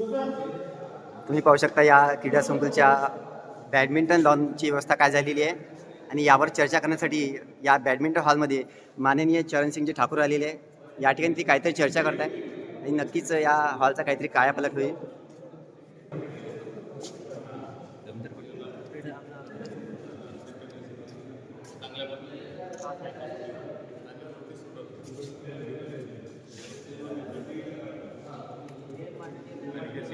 तुम्ही पाहू शकता या क्रीडा संकुलच्या बॅडमिंटन लॉनची व्यवस्था काय झालेली आहे. आणि यावर चर्चा करण्यासाठी या बॅडमिंटन हॉलमध्ये माननीय चरणसिंगजी ठाकूर आलेले आहे. या ठिकाणी ती काहीतरी चर्चा करत आहे आणि नक्कीच या हॉलचा काहीतरी कायापलट होईल.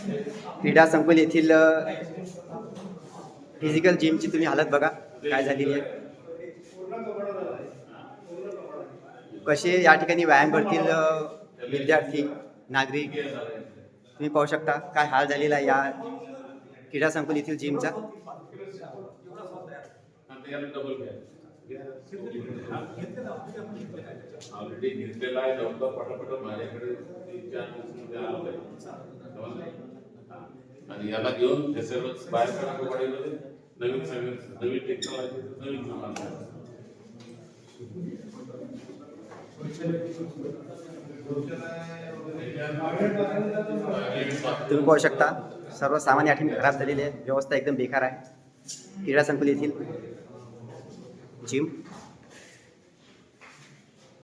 क्रीडा संकुल येथील फिजिकल जिमची तुम्ही हालत बघा. काय झालेली आहे. कसे या ठिकाणी व्यायाम करतील विद्यार्थी नागरिक? तुम्ही पाहू शकता काय हाल झालेला आहे या क्रीडा संकुल येथील जिमचा ऑलरेडी घेतलेला आहे. लवकर पटापट माझ्याकडे आणि याला घेऊन हे सर्व बाहेर करा नवीन सगळं नवीन टेक्नॉलॉजी नवीन सामान. आहे. तुम्ही पाहू शकता सर्व सामान या ठिकाणी खराब झालेली आहे. व्यवस्था एकदम बेकार आहे. क्रीडा संकुल येथील जिम